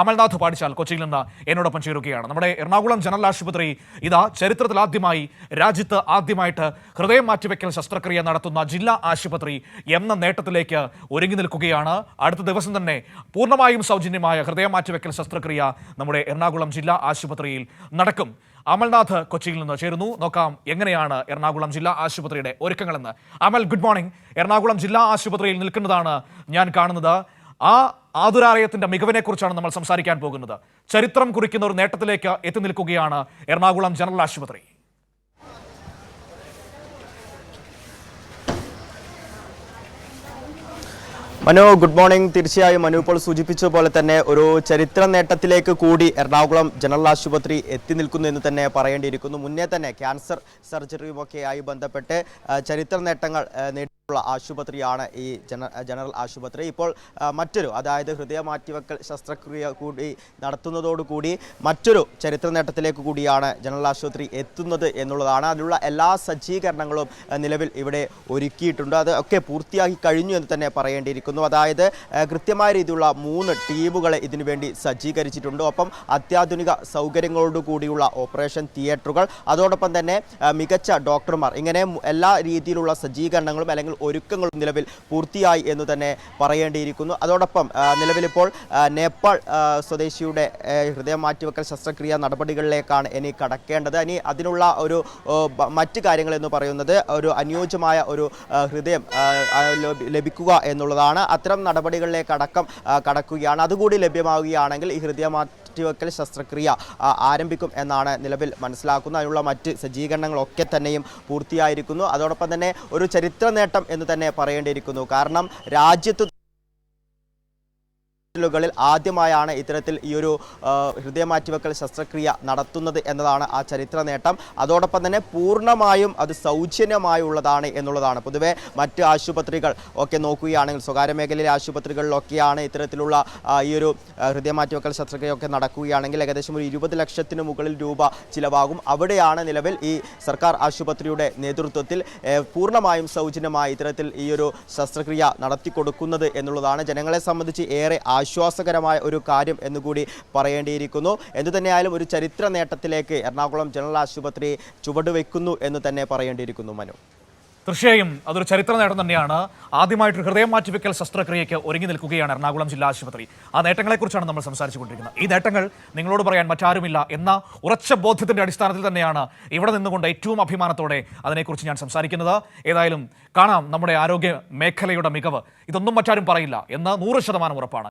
അമൽനാഥ് പാടിച്ചാൽ കൊച്ചിയിൽ നിന്ന് എന്നോടൊപ്പം ചേരുകയാണ്. നമ്മുടെ എറണാകുളം ജനറൽ ആശുപത്രി ഇതാ ചരിത്രത്തിൽ ആദ്യമായി രാജ്യത്ത് ആദ്യമായിട്ട് ഹൃദയം മാറ്റിവെക്കൽ ശസ്ത്രക്രിയ നടത്തുന്ന ജില്ലാ ആശുപത്രി എന്ന നേട്ടത്തിലേക്ക് ഒരുങ്ങി നിൽക്കുകയാണ്. അടുത്ത ദിവസം തന്നെ പൂർണമായും സൗജന്യമായ ഹൃദയം മാറ്റിവെക്കൽ ശസ്ത്രക്രിയ നമ്മുടെ എറണാകുളം ജില്ലാ ആശുപത്രിയിൽ നടക്കും. അമൽനാഥ് കൊച്ചിയിൽ നിന്ന് ചേരുന്നു. നോക്കാം എങ്ങനെയാണ് എറണാകുളം ജില്ലാ ആശുപത്രിയുടെ ഒരുക്കങ്ങളെന്ന്. അമൽ ഗുഡ് മോർണിംഗ് എറണാകുളം ജില്ലാ ആശുപത്രിയിൽ നിൽക്കുന്നതാണ് ഞാൻ കാണുന്നത്. ആ ആതുരാലയത്തിന്റെ മികവിനെക്കുറിച്ചാണ് നമ്മൾ സംസാരിക്കാൻ പോകുന്നത്. ചരിത്രം കുറിക്കുന്ന ഒരു നേട്ടത്തിലേക്ക് എത്തി നിൽക്കുകയാണ് എറണാകുളം ജനറൽ ആശുപത്രി. മനു ഗുഡ് മോർണിംഗ് തീർച്ചയായും മനു ഇപ്പോൾ സൂചിപ്പിച്ച പോലെ തന്നെ ഒരു ചരിത്ര നേട്ടത്തിലേക്ക് കൂടി എറണാകുളം ജനറൽ ആശുപത്രി എത്തി നിൽക്കുന്നു എന്ന് തന്നെ പറയേണ്ടിയിരിക്കുന്നു. മുന്നേ തന്നെ ക്യാൻസർ സർജറിയുമൊക്കെ ആയി ബന്ധപ്പെട്ട് ചരിത്ര നേട്ടങ്ങൾ ആശുപത്രിയാണ് ഈ ജന ജനറൽ ആശുപത്രി. ഇപ്പോൾ മറ്റൊരു അതായത് ഹൃദയ മാറ്റിവെക്കൽ ശസ്ത്രക്രിയ കൂടി നടത്തുന്നതോടുകൂടി മറ്റൊരു ചരിത്ര നേട്ടത്തിലേക്ക് കൂടിയാണ് ജനറൽ ആശുപത്രി എത്തുന്നത് എന്നുള്ളതാണ്. അതിനുള്ള എല്ലാ സജ്ജീകരണങ്ങളും നിലവിൽ ഇവിടെ ഒരുക്കിയിട്ടുണ്ട്. അത് ഒക്കെ പൂർത്തിയാക്കി കഴിഞ്ഞു എന്ന് തന്നെ പറയേണ്ടിയിരിക്കുന്നു. അതായത് കൃത്യമായ രീതിയിലുള്ള മൂന്ന് ടീമുകളെ ഇതിനുവേണ്ടി സജ്ജീകരിച്ചിട്ടുണ്ട്. ഒപ്പം അത്യാധുനിക സൗകര്യങ്ങളോട് കൂടിയുള്ള ഓപ്പറേഷൻ തിയേറ്ററുകൾ. അതോടൊപ്പം തന്നെ മികച്ച ഡോക്ടർമാർ. ഇങ്ങനെ എല്ലാ രീതിയിലുള്ള സജ്ജീകരണങ്ങളും അല്ലെങ്കിൽ ഒരുക്കങ്ങളും നിലവിൽ പൂർത്തിയായി എന്ന് തന്നെ പറയേണ്ടിയിരിക്കുന്നു. അതോടൊപ്പം നിലവിലിപ്പോൾ നേപ്പാൾ സ്വദേശിയുടെ ഹൃദയം മാറ്റിവെക്കൽ ശസ്ത്രക്രിയ നടപടികളിലേക്കാണ് ഇനി കടക്കേണ്ടത്. ഇനി അതിനുള്ള ഒരു മറ്റ് കാര്യങ്ങൾ എന്ന് പറയുന്നത് ഒരു അനുയോജ്യമായ ഒരു ഹൃദയം ലഭിക്കുക എന്നുള്ളതാണ്. അത്തരം നടപടികളിലേക്കടക്കം കടക്കുകയാണ്. അതുകൂടി ലഭ്യമാവുകയാണെങ്കിൽ ഈ ഹൃദയ മാറ്റിവെക്കൽ ശസ്ത്രക്രിയ ആരംഭിക്കും എന്നാണ് നിലവിൽ മനസ്സിലാക്കുന്നത്. അതിനുള്ള മറ്റ് സജ്ജീകരണങ്ങളൊക്കെ തന്നെയും പൂർത്തിയായിരിക്കുന്നു. അതോടൊപ്പം തന്നെ ഒരു ചരിത്ര നേട്ടം എന്ന് തന്നെ പറയേണ്ടിയിരിക്കുന്നു. കാരണം രാജ്യത്ത് ിൽ ആദ്യമായാണ് ഇത്തരത്തിൽ ഈ ഒരു ഹൃദയമാറ്റിവെക്കൽ ഹൃദയ മാറ്റിവെക്കൽ ശസ്ത്രക്രിയ നടത്തുന്നത് എന്നതാണ് ആ ചരിത്ര നേട്ടം. അതോടൊപ്പം തന്നെ പൂർണമായും അത് സൗജന്യമായുള്ളതാണ് എന്നുള്ളതാണ്. പൊതുവെ മറ്റ് ആശുപത്രികൾ ഒക്കെ നോക്കുകയാണെങ്കിൽ സ്വകാര്യ മേഖലയിലെ ആശുപത്രികളിലൊക്കെയാണ് ഇത്തരത്തിലുള്ള ഈ ഒരു ഹൃദയമാറ്റിവെക്കൽ ഹൃദയ മാറ്റിവെക്കൽ ശസ്ത്രക്രിയ ഒക്കെ നടക്കുകയാണെങ്കിൽ ഏകദേശം ഒരു ഇരുപത് ലക്ഷത്തിന് മുകളിൽ രൂപ ചിലവാകും. അവിടെയാണ് നിലവിൽ ഈ സർക്കാർ ആശുപത്രിയുടെ നേതൃത്വത്തിൽ പൂർണമായും സൗജന്യമായി ഇത്തരത്തിൽ ഈ ഒരു ശസ്ത്രക്രിയ നടത്തിക്കൊടുക്കുന്നത് എന്നുള്ളതാണ്. ജനങ്ങളെ സംബന്ധിച്ച് ഏറെ ആശ്വാസകരമായ ഒരു കാര്യം എന്നുകൂടി പറയേണ്ടിയിരിക്കുന്നു. എന്തുതന്നെയായാലും ഒരു ചരിത്ര നേട്ടത്തിലേക്ക് എറണാകുളം ജനറൽ ആശുപത്രി ചുവടുവെക്കുന്നു എന്ന് തന്നെ പറയേണ്ടിയിരിക്കുന്നു മനു. തീർച്ചയായും അതൊരു ചരിത്ര നേട്ടം തന്നെയാണ്. ആദ്യമായിട്ട് ഹൃദയം മാറ്റിവെക്കൽ ശസ്ത്രക്രിയയ്ക്ക് ഒരുങ്ങി നിൽക്കുകയാണ് എറണാകുളം ജില്ലാ ആശുപത്രി. ആ നേട്ടങ്ങളെക്കുറിച്ചാണ് നമ്മൾ സംസാരിച്ചുകൊണ്ടിരിക്കുന്നത്. ഈ നേട്ടങ്ങൾ നിങ്ങളോട് പറയാൻ മറ്റാരുമില്ല എന്ന ഉറച്ച ബോധ്യത്തിന്റെ അടിസ്ഥാനത്തിൽ തന്നെയാണ് ഇവിടെ നിന്നുകൊണ്ട് ഏറ്റവും അഭിമാനത്തോടെ അതിനെക്കുറിച്ച് ഞാൻ സംസാരിക്കുന്നത്. ഏതായാലും കാണാം നമ്മുടെ ആരോഗ്യ മേഖലയുടെ മികവ്. ഇതൊന്നും മറ്റാരും പറയില്ല എന്ന് നൂറ് ഉറപ്പാണ്.